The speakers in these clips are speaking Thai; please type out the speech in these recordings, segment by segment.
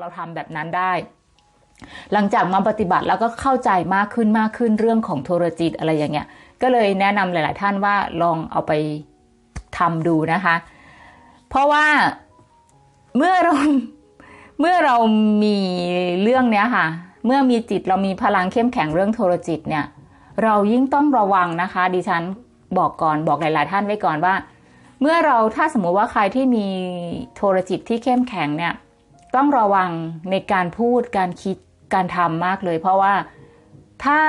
เราทำแบบนั้นได้ หลังจากมาปฏิบัติแล้วก็เข้าใจมากขึ้นมากขึ้นเรื่องของโทรจิตอะไรอย่างเงี้ย ก็เลยแนะนำหลาย ๆ ท่านว่าลองเอาไปทำดูนะคะ เพราะว่าเมื่อเราเมื่อเรามีเรื่องเนี้ยค่ะ เมื่อมีจิตเรามีพลังเข้มแข็งเรื่องโทรจิตเนี่ย เรายิ่งต้องระวังนะคะ ดิฉันบอกก่อนบอกหลาย ๆ ท่านไว้ก่อนว่า เมื่อเราถ้าสมมุติว่าใครที่มีโทรจิตที่เข้มแข็งเนี่ย ต้องระวังในการพูดการคิดการทำมากเลย เพราะว่าถ้า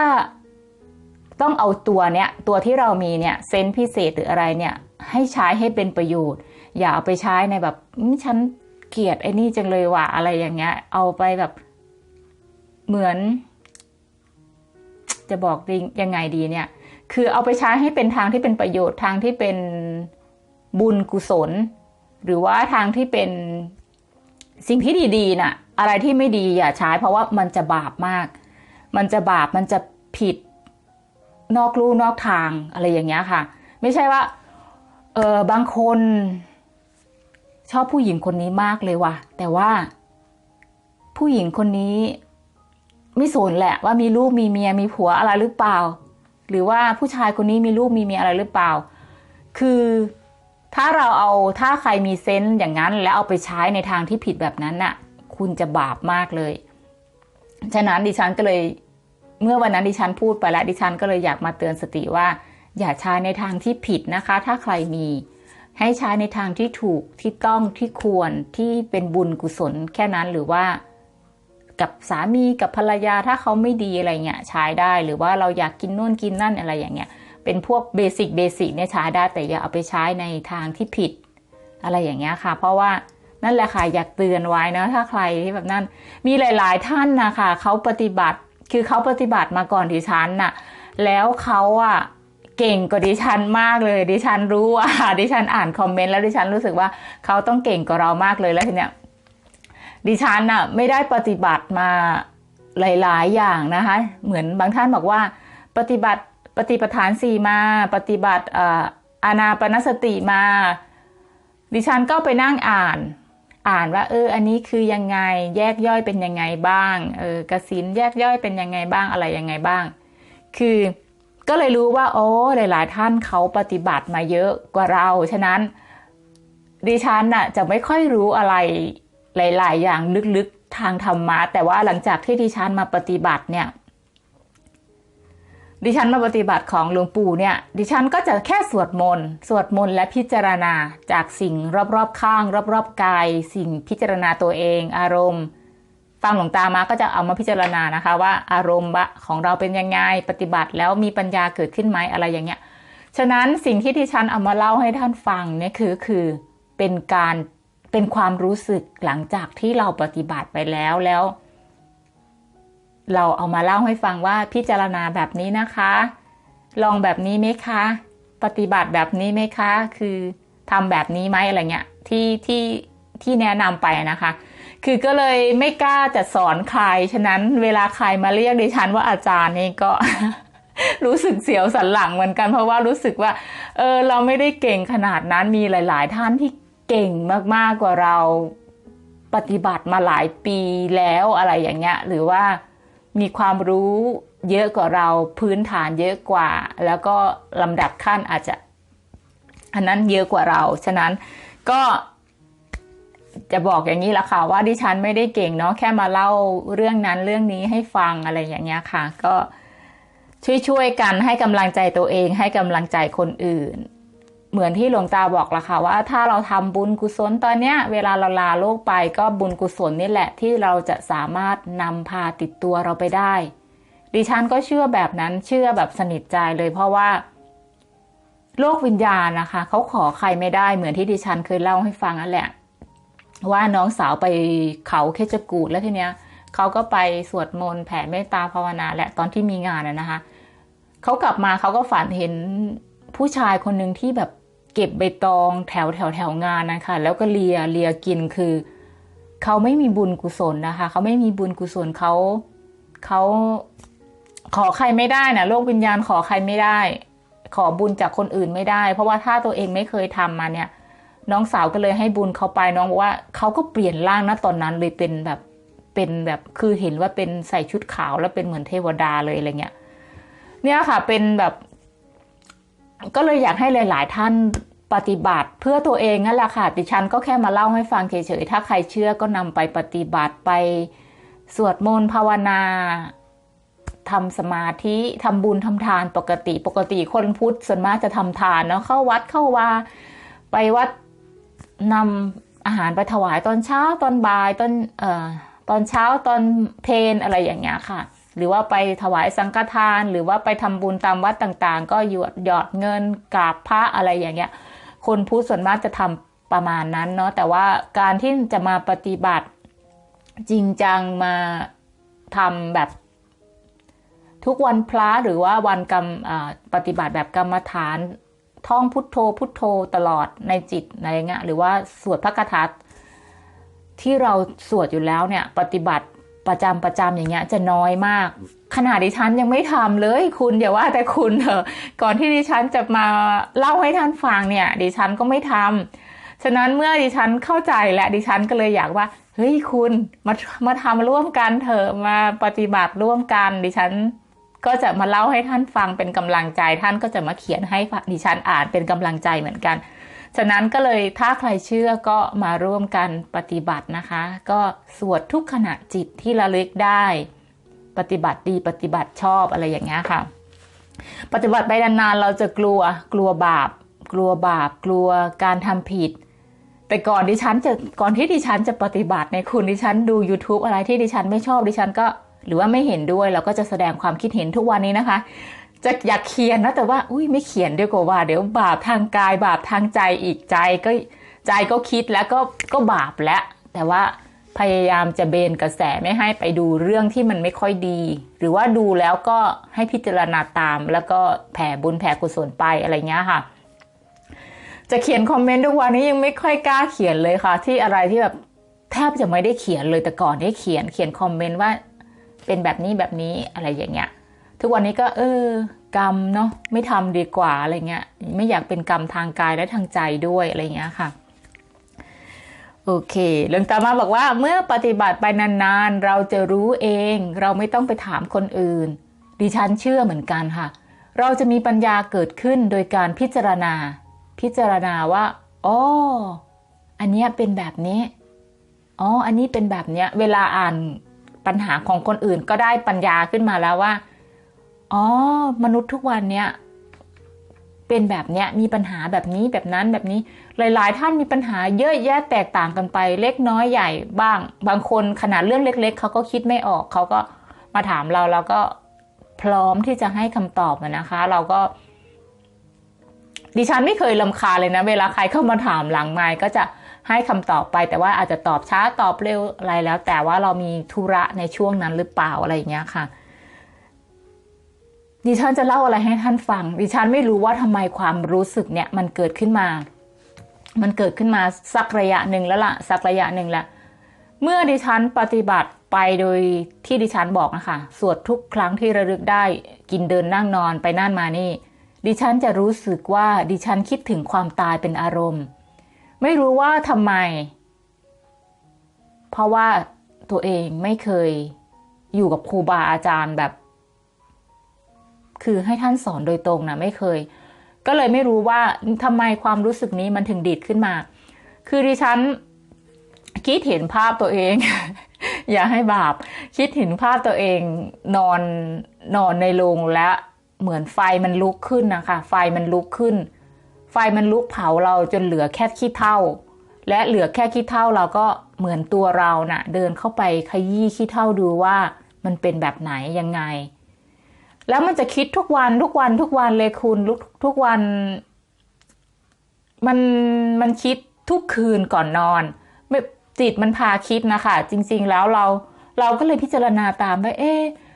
ต้องเอาตัวเนี้ยตัวที่เรามีเนี่ยเซนพิเศษหรืออะไรเนี่ยให้ใช้ให้เป็นประโยชน์ อย่าเอาไปใช้ในแบบฉันเกลียดไอ้นี่จังเลยว่ะอะไรอย่างเงี้ย เอาไปแบบเหมือน จะบอกยังไงดีเนี่ย คือเอาไปใช้ให้เป็นทางที่เป็นประโยชน์ทางที่เป็นบุญกุศล หรือว่าทางที่เป็น สิ่งที่ดีๆน่ะ อะไรที่ไม่ดีอย่าใช้ เพราะว่ามันจะบาปมาก มันจะบาปมันจะผิดนอกลู่นอกทางอะไรอย่างเงี้ยค่ะ ไม่ใช่ว่า เออบางคน ชอบผู้หญิงคนนี้มากเลยว่ะ แต่ว่า ผู้หญิงคนนี้ไม่สนแหละว่ามีลูกมีเมียมีผัวอะไรหรือเปล่า หรือว่าผู้ชายคนนี้มีลูกมีเมียอะไรหรือเปล่า คือ ถ้าเราเอาถ้าใครมีเซนส์อย่างนั้น แล้วเอาไปใช้ในทางที่ผิดแบบนั้นน่ะ คุณจะบาปมากเลย ฉะนั้นดิฉันก็เลย เมื่อวันนั้นดิฉันพูดไปแล้วดิฉันก็เลยอยากมาเตือนสติว่า อย่าใช้ในทางที่ผิดนะคะ ถ้าใครมี ให้ใช้ในทางที่ถูกที่ต้องที่ควรที่เป็นบุญกุศลแค่นั้นหรือว่ากับสามีกับภรรยาถ้าเขาไม่ดีอะไรเงี้ยใช้ได้หรือว่าเราอยากกินนู่นกินนั่นอะไรอย่างเงี้ย เป็นพวกเบสิกเบสิกเนี่ยใช้ได้แต่อย่าเอาไปใช้ในทางที่ผิด อะไรอย่างเงี้ยค่ะ เพราะว่านั่นแหละค่ะอยากเตือนไว้นะถ้าใครที่แบบนั้น มีหลาย ๆ ท่านนะคะเขาปฏิบัติคือเขาปฏิบัติมาก่อนดิฉันน่ะ แล้วเขาอะเก่งกว่าดิฉันมากเลย ดิฉันรู้ว่าดิฉันอ่านคอมเมนต์แล้วดิฉันรู้สึกว่าเขาต้องเก่งกว่าเรามากเลยแล้วทีเนี้ยดิฉันน่ะไม่ได้ปฏิบัติมาหลาย ๆ อย่างนะคะ เหมือนบางท่านบอกว่าปฏิบัติ ปฏิปทานสี่มา ปฏิบัติอ่าอานาปนสติมา ดิฉันก็ไปนั่งอ่าน อ่านว่า เออ อันนี้คือยังไง แยกย่อยเป็นยังไงบ้าง เออกสินแยกย่อยเป็นยังไงบ้างอะไรยังไงบ้าง คือก็เลยรู้ว่า โอ้หลาย ๆ ท่านเขาปฏิบัติมาเยอะกว่าเรา ฉะนั้นดิฉันน่ะจะไม่ค่อยรู้อะไรหลาย ๆ อย่างลึก ๆ ทางธรรมะ แต่ว่าหลังจากที่ดิฉันมาปฏิบัติเนี่ย ดิฉันมาปฏิบัติของหลวงปู่เนี่ย ดิฉันก็จะแค่สวดมนต์ สวดมนต์และพิจารณาจากสิ่งรอบๆข้าง รอบๆกาย สิ่งพิจารณาตัวเอง อารมณ์ ฟังหลวงตามาก็จะเอามาพิจารณานะคะ ว่าอารมณ์ของเราเป็นยังไงปฏิบัติแล้วมีปัญญาเกิดขึ้นไหมอะไรอย่างเงี้ย ฉะนั้นสิ่งที่ดิฉันเอามาเล่าให้ท่านฟังเนี่ยคือคือเป็นการเป็นความรู้สึกหลังจากที่เราปฏิบัติไปแล้วแล้ว เราเอามาเล่าให้ฟังว่าพิจารณาแบบนี้นะคะ ลองแบบนี้ไหมคะ ปฏิบัติแบบนี้ไหมคะ คือทำแบบนี้ไหมอะไรเงี้ยที่ที่ที่แนะนำไปนะคะ คือก็เลยไม่กล้าจะสอนใคร ฉะนั้นเวลาใครมาเรียกดิฉันว่าอาจารย์นี่ก็รู้สึกเสียวสันหลังเหมือนกันเพราะว่ารู้สึกว่า เออเราไม่ได้เก่งขนาดนั้นมีหลาย ๆ ท่านที่เก่งมากๆกว่าเราปฏิบัติมาหลายปีแล้วอะไรอย่างเงี้ย หรือว่า มีความรู้เยอะกว่าเราพื้นฐานเยอะกว่า แล้วก็ลำดับขั้นอาจจะ อันนั้นเยอะกว่าเรา ฉะนั้นก็จะบอกอย่างนี้ละค่ะว่าดิฉันไม่ได้เก่งเนาะแค่มาเล่าเรื่องนั้นเรื่องนี้ให้ฟังอะไรอย่างเงี้ยค่ะ ก็ช่วยๆกันให้กำลังใจตัวเอง ให้กำลังใจคนอื่น เหมือนที่หลวงตาบอกละค่ะว่าถ้าเราทำบุญกุศลตอนเนี้ย เวลาเราลาโลกไปก็บุญกุศลนี่แหละที่เราจะสามารถนำพาติดตัวเราไปได้ ดิฉันก็เชื่อแบบนั้นเชื่อแบบสนิทใจเลยเพราะว่า โลกวิญญาณนะคะเขาขอใครไม่ได้เหมือนที่ดิฉันเคยเล่าให้ฟังนั่นแหละ ว่าน้องสาวไปเขาเคชกูดแล้วทีเนี้ยเขาก็ไปสวดมนต์แผ่เมตตาภาวนาแหละตอนที่มีงานนะนะคะเขากลับมาเขาก็ฝันเห็นผู้ชายคนหนึ่งที่แบบ เก็บใบตองแถวแถวแถวงานนะคะ แล้วก็เลียเลียกินคือ เขาไม่มีบุญกุศลนะคะ เขาไม่มีบุญกุศลเขาเขาขอใครไม่ได้นะโลกวิญญาณขอใครไม่ได้ ขอบุญจากคนอื่นไม่ได้ เพราะว่าถ้าตัวเองไม่เคยทำมาเนี่ย น้องสาวก็เลยให้บุญเขาไปน้องบอกว่าเขาก็เปลี่ยนร่างนะตอนนั้นเลยเป็นแบบเป็นแบบคือเห็นว่าเป็นใส่ชุดขาวแล้วเป็นเหมือนเทวดาเลยอะไรเงี้ยเนี่ยค่ะเป็นแบบ ก็เลยอยากให้หลาย ๆ ท่านปฏิบัติเพื่อตัวเองนั่นแหละค่ะ ดิฉันก็แค่มาเล่าให้ฟังเฉย ๆ ถ้าใครเชื่อก็นำไปปฏิบัติไปสวดมนต์ภาวนาทำสมาธิทำบุญทำทานปกติ ปกติคนพุทธส่วนมากจะทำทานเนาะเข้าวัดเข้าวาไปวัดนำอาหารไปถวายตอนเช้าตอนบ่ายตอนเอ่อตอนเช้าตอนเพลนอะไรอย่างเงี้ยค่ะ หรือว่าไปถวายสังฆทาน หรือว่าไปทำบุญตามวัดต่างๆ ก็หยดหยอดเงินกราบพระอะไรอย่างเงี้ย คนพุทธส่วนมากจะทำประมาณนั้นเนาะแต่ว่าการที่จะมาปฏิบัติจริงจังมาทำแบบทุกวันพระหรือว่าวันกรรมปฏิบัติแบบกรรมฐาน ท่องพุทโธพุทโธตลอดในจิตในเงี้ยหรือว่าสวดพระคาถาที่เราสวดอยู่แล้วเนี่ย ปฏิบัติ ประจำประจำอย่างเงี้ยจะน้อยมาก ขนาดดิฉันยังไม่ทำเลย คุณอย่าว่าแต่คุณเถอะ ก่อนที่ดิฉันจะมาเล่าให้ท่านฟังเนี่ยดิฉันก็ไม่ทำฉะนั้นเมื่อดิฉันเข้าใจและดิฉันก็เลยอยากว่าเฮ้ยคุณมามาทำร่วมกันเถอะมาปฏิบัติร่วมกันดิฉันก็จะมาเล่าให้ท่านฟังเป็นกำลังใจท่านก็จะมาเขียนให้ดิฉันอ่านเป็นกำลังใจเหมือนกัน ฉะนั้นก็เลยถ้าใครเชื่อก็มาร่วมกันปฏิบัตินะคะ ก็สวดทุกขณะจิตที่ระลึกได้ ปฏิบัติดีปฏิบัติชอบอะไรอย่างเงี้ยค่ะ ปฏิบัติไปนานๆเราจะกลัวกลัวบาป กลัวบาป กลัวการทำผิด แต่ก่อนดิฉันจะก่อนที่ดิฉันจะปฏิบัติในคุณดิฉันดู YouTube อะไรที่ดิฉันไม่ชอบดิฉันก็หรือว่าไม่เห็นด้วยเราก็จะแสดงความคิดเห็นทุกวันนี้นะคะ จะอยากเขียนนะแต่ว่า อุ้ยไม่เขียนดีว่าว่า เดี๋ยวบาปทางกาย บาปทางใจอีกใจก็ใจก็คิดแล้วก็ก็บาปแล้ว แต่ว่าพยายามจะเบนกระแสไม่ให้ไปดูเรื่องที่มันไม่ค่อยดี หรือว่าดูแล้วก็ให้พิจารณาตาม แล้วก็แผ่บุญแผ่กุศลไปอะไรเงี้ยค่ะ จะเขียนคอมเมนต์ทุกวันนี้ยังไม่ค่อยกล้าเขียนเลยค่ะ ที่อะไรที่แบบแทบจะไม่ได้เขียนเลยแต่ก่อนได้เขียนเขียนคอมเมนต์ว่าเป็นแบบนี้แบบนี้อะไรอย่างเงี้ย ทุกวันนี้ก็เออกรรมเนาะไม่ทำดีกว่าอะไรเงี้ยไม่อยากเป็นกรรมทางกายและทางใจด้วยอะไรเงี้ยค่ะโอเคเรื่องต่อมาบอกว่าเมื่อปฏิบัติไปนานๆ เราจะรู้เอง เราไม่ต้องไปถามคนอื่น ดิฉันเชื่อเหมือนกันค่ะ เราจะมีปัญญาเกิดขึ้นโดยการพิจารณา พิจารณาว่าอ๋ออันนี้เป็นแบบนี้อ๋ออันนี้เป็นแบบเนี้ย เวลาอ่านปัญหาของคนอื่นก็ได้ปัญญาขึ้นมาแล้วว่า อ๋อ มนุษย์ทุกวันเนี้ยเป็นแบบเนี้ยมีปัญหาแบบนี้แบบนั้นแบบนี้ หลาย ๆ ท่านมีปัญหาเยอะแยะแตกต่างกันไป เล็กน้อยใหญ่บ้าง บางคนขนาดเรื่องเล็ก ๆเขาก็คิดไม่ออกเขาก็มาถามเราเราก็พร้อมที่จะให้คำตอบนะคะ เราก็ ดิฉันไม่เคยลำคาเลยนะ เวลาใครเข้ามาถามหลังไมค์ก็จะให้คำตอบไป แต่ว่าอาจจะตอบช้าตอบเร็วอะไรแล้ว แต่ว่าเรามีธุระในช่วงนั้นหรือเปล่าอะไรอย่างเงี้ยค่ะ ดิฉันจะเล่าอะไรให้ท่านฟัง ดิฉันไม่รู้ว่าทำไมความรู้สึกเนี่ยมันเกิดขึ้นมา มันเกิดขึ้นมาสักระยะหนึ่งแล้วล่ะสักระยะหนึ่งล้วเมื่อดิฉันปฏิบัติไปโดยที่ดิฉันบอกนะคะสวดทุกครั้งที่ระลึกได้กินเดินนั่งนอนไปนั่นมานี่ ดิฉันจะรู้สึกว่าดิฉันคิดถึงความตายเป็นอารมณ์ ไม่รู้ว่าทำไม เพราะว่าตัวเองไม่เคยอยู่กับครูบาอาจารย์แบบ คือให้ท่านสอนโดยตรงนะไม่เคย ก็เลยไม่รู้ว่าทำไมความรู้สึกนี้มันถึงดีดขึ้นมา คือดิฉันคิดเห็นภาพตัวเอง อย่าให้บาป คิดเห็นภาพตัวเองนอนนอนในโรงและเหมือนไฟมันลุกขึ้นนะคะ ไฟมันลุกขึ้น ไฟมันลุกเผาเราจนเหลือแค่ขี้เท่า และเหลือแค่ขี้เท่าเราก็เหมือนตัวเรานะ่ะ เดินเข้าไปขยี้ขี้เท่าดูว่ามันเป็นแบบไหนยังไง แล้วมันจะคิดทุกวันทุกวันทุกวันเลยคุณทุกทุกวัน มันมันคิดทุกคืนก่อนนอนไม่จิตมันพาคิดนะคะ จริง ๆ แล้วเราเราก็เลยพิจารณาตามว่าเอ๊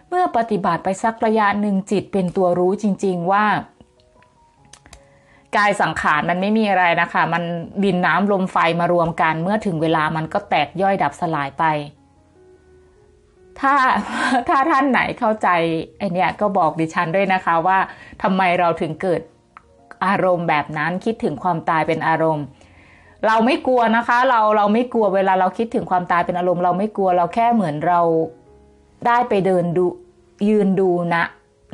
เมื่อปฏิบัติไปสักระยะหนึ่งจิตเป็นตัวรู้จริง ๆ ว่ากายสังขารมันไม่มีอะไรนะคะ มันดินน้ำลมไฟมารวมกัน เมื่อถึงเวลามันก็แตกย่อยดับสลายไป ถ้าถ้าท่านไหนเข้าใจไอเนี้ยก็บอกดิฉันด้วยนะคะว่าทำไมเราถึงเกิดอารมณ์แบบนั้นคิดถึงความตายเป็นอารมณ์ เราไม่กลัวนะคะ เราเราไม่กลัวเวลาเราคิดถึงความตายเป็นอารมณ์ เราไม่กลัวเราแค่เหมือนเราได้ไปเดินดูยืนดูนะ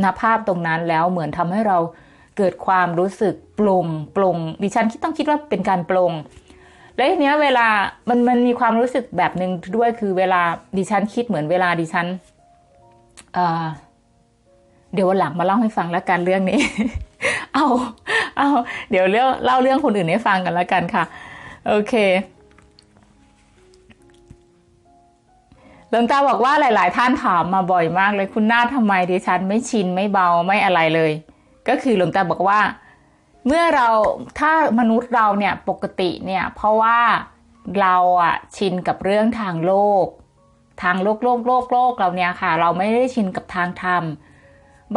ณภาพตรงนั้นแล้วเหมือนทำให้เราเกิดความรู้สึกปลงปลงดิฉันคิดต้องคิดว่าเป็นการปลง แล้วทีเนี้ยเวลามันมันมีความรู้สึกแบบหนึ่งด้วยคือเวลาดิฉันคิดเหมือนเวลาดิฉันเอ่อเดี๋ยววันหลังมาเล่าให้ฟังแล้วกันเรื่องนี้ เอา เอา เดี๋ยวเล่าเล่าเรื่องคนอื่นให้ฟังกันแล้วกันค่ะ โอเคหลวงตาบอกว่าหลาย ๆ ท่านถามมาบ่อยมากเลยคุณนาฏทำไมดิฉันไม่ชินไม่เบาไม่อะไรเลย ก็คือหลวงตาบอกว่า เมื่อเราถ้ามนุษย์เราเนี่ยปกติเนี่ยเพราะว่าเราอะชินกับเรื่องทางโลก ทางโลกโลกโลกโลกเราเนี่ยค่ะ เราไม่ได้ชินกับทางธรรม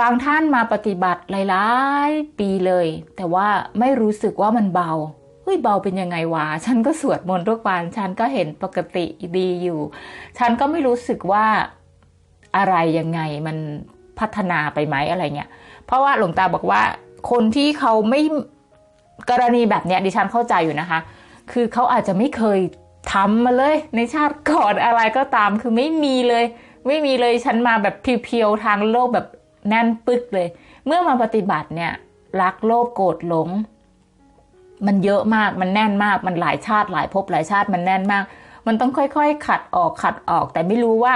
บางท่านมาปฏิบัติหลายๆปีเลย แต่ว่าไม่รู้สึกว่ามันเบาเฮ้ยเบาเป็นยังไงวะฉันก็สวดมนต์ทุกวันฉันก็เห็นปกติดีอยู่ ฉันก็ไม่รู้สึกว่าอะไรยังไงมันพัฒนาไปไหมอะไรเงี้ยเพราะว่าหลวงตาบอกว่า คนที่เขาไม่กรณีแบบเนี้ยดิฉันเข้าใจอยู่นะคะ คือเขาอาจจะไม่เคยทำมาเลย ในชาติก่อนอะไรก็ตาม คือไม่มีเลย ไม่มีเลยฉันมาแบบเพียวๆทางโลกแบบแน่นปึกเลย เมื่อมาปฏิบัติเนี่ยรักโลภโกรธหลง มันเยอะมากมันแน่นมากมันหลายชาติหลายภพหลายชาติมันแน่นมาก มันต้องค่อยๆ ขัดออกขัดออก แต่ไม่รู้ว่า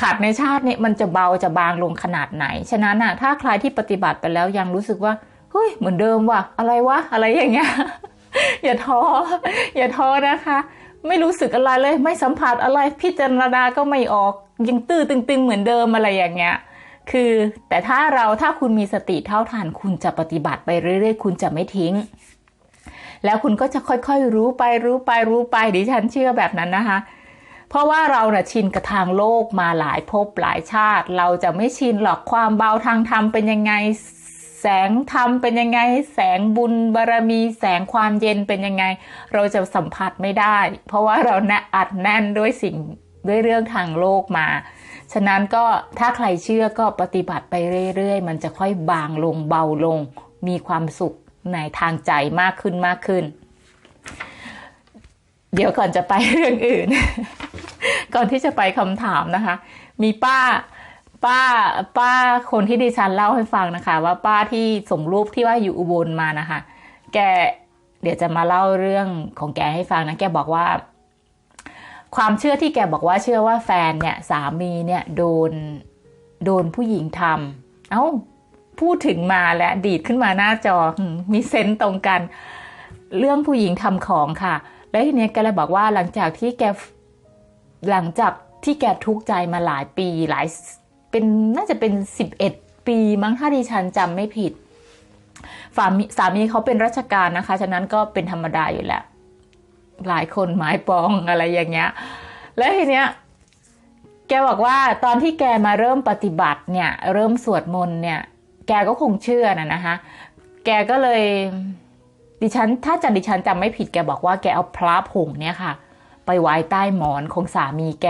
ขัดในชาตินี้มันจะเบาจะบางลงขนาดไหน ฉะนั้นน่ะ ถ้าใครที่ปฏิบัติไปแล้วยังรู้สึกว่า เฮ้ย เหมือนเดิมว่ะ อะไรวะ อะไรอย่างเงี้ย อย่าท้อ อย่าท้อนะคะ ไม่รู้สึกอะไรเลย ไม่สัมผัสอะไร พิจารณาก็ไม่ออก ยังตื้อตึง ๆ เหมือนเดิมอะไรอย่างเงี้ย คือ แต่ถ้าเราถ้าคุณมีสติเท่าทันคุณจะปฏิบัติไปเรื่อย ๆ คุณจะไม่ทิ้งแล้วคุณก็จะค่อยๆ รู้ไปรู้ไปรู้ไปดิฉันเชื่อแบบนั้นนะคะ เพราะว่าเราน่ะชินกับทางโลกมาหลายภพหลายชาติ เราจะไม่ชินหรอกความเบาทางธรรมเป็นยังไง แสงธรรมเป็นยังไง แสงบุญบารมี แสงความเย็นเป็นยังไง เราจะสัมผัสไม่ได้ เพราะว่าเราแน่อัดแน่นด้วยสิ่งด้วยเรื่องทางโลกมา ฉะนั้นก็ถ้าใครเชื่อก็ปฏิบัติไปเรื่อยๆ มันจะค่อยบางลงเบาลง มีความสุขในทางใจมากขึ้นมากขึ้น เดี๋ยวก่อนจะไปเรื่องอื่น ก่อนที่จะไปคำถามนะคะ มีป้าป้าป้าคนที่ดิฉันเล่าให้ฟังนะคะ ว่าป้าที่ส่งรูปที่ว่าอยู่อุบลมานะคะ แกเดี๋ยวจะมาเล่าเรื่องของแกให้ฟังนะแกบอกว่า ความเชื่อที่แกบอกว่าเชื่อว่าแฟนเนี่ยสามีเนี่ยโดนโดนผู้หญิงทำเอ้าพูดถึงมาแล้วดีดขึ้นมาหน้าจอมมีเซนต์ตรงกัน เรื่องผู้หญิงทำของค่ะ แล้วทีเนี้ยแกเลยบอกว่าหลังจากที่แกหลังจากที่แกทุกข์ใจมาหลายปีหลายเป็นน่าจะเป็นสิบเอ็ดปีมั้งถ้าดิฉันจำไม่ผิดสามีสามีเขาเป็นราชการนะคะ ฉะนั้นก็เป็นธรรมดาอยู่แล้ว หลายคนหมายปองอะไรอย่างเงี้ย แล้วทีเนี้ย แกบอกว่าตอนที่แกมาเริ่มปฏิบัติเนี่ย เริ่มสวดมนต์เนี่ย แกก็คงเชื่อนะนะคะ แกก็เลย ดิฉันถ้าจำดิฉันจำไม่ผิดแกบอกว่าแกเอาพระผงเนี่ยค่ะ ไปไว้ใต้หมอนของสามีแก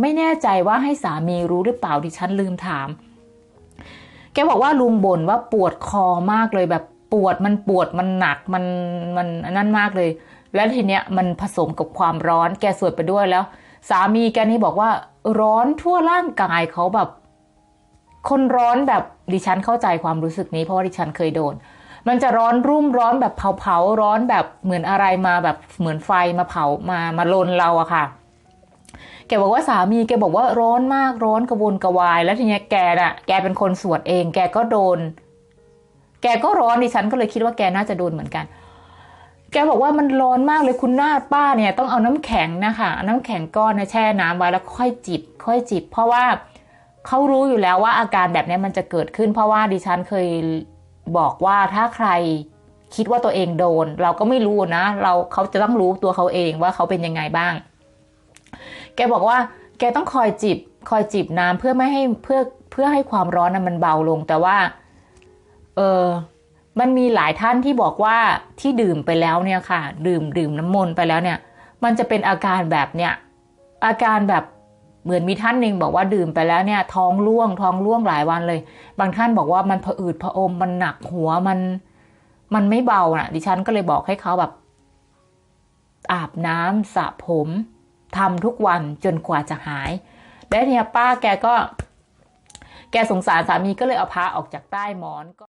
ไม่แน่ใจว่าให้สามีรู้หรือเปล่าดิฉันลืมถาม แกบอกว่าลุงบ่นว่าปวดคอมากเลยแบบปวดมันปวดมันหนักมันมันนั่นมากเลย แล้วทีเนี้ยมันผสมกับความร้อนแกสวดไปด้วยแล้ว สามีแกนี่บอกว่าร้อนทั่วร่างกายเขาแบบ คนร้อนแบบดิฉันเข้าใจความรู้สึกนี้เพราะว่าดิฉันเคยโดน มันจะร้อนรุ่มร้อนแบบเผาๆร้อนแบบเหมือนอะไรมาแบบเหมือนไฟมาเผามามาลนเราอะค่ะแกบอกว่าสามีแกบอกว่าร้อนมากร้อนกระวนกระวาย แล้วทีนี้แกน่ะแกเป็นคนสวดเอง แกก็โดน แกก็ร้อนดิฉันก็เลยคิดว่าแกน่าจะโดนเหมือนกัน แกบอกว่ามันร้อนมากเลยคุณนาป้าเนี่ย ต้องเอาน้ำแข็งนะคะน้ำแข็งก้อนนะแช่น้ำไว้แล้วค่อยจิบ ค่อยจิบ เพราะว่าเขารู้อยู่แล้วว่าอาการแบบนี้มันจะเกิดขึ้น เพราะว่าดิฉันเคย บอกว่าถ้าใครคิดว่าตัวเองโดน เราก็ไม่รู้นะ เราเขาจะต้องรู้ตัวเขาเองว่าเขาเป็นยังไงบ้าง แกบอกว่า แกต้องคอยจิบ คอยจิบน้ำเพื่อไม่ให้เพื่อเพื่อให้ความร้อนนั้นมันเบาลง แต่ว่า เออมันมีหลายท่านที่บอกว่าที่ดื่มไปแล้วเนี่ยค่ะ ดื่มดื่มน้ำมนต์ไปแล้วเนี่ย มันจะเป็นอาการแบบเนี้ยอาการแบบ เหมือนมีท่านหนึ่งบอกว่าดื่มไปแล้วเนี่ยท้องร่วงท้องร่วงหลายวันเลย บางท่านบอกว่ามันผะอืดผะอมมันหนักหัวมัน มันไม่เบาน่ะ ดิฉันก็เลยบอกให้เขาแบบ อาบน้ำสระผมทำทุกวันจนกว่าจะหายและเนี่ยป้าแกก็ แกสงสารสามีก็เลยเอาพาออกจากใต้หมอนก็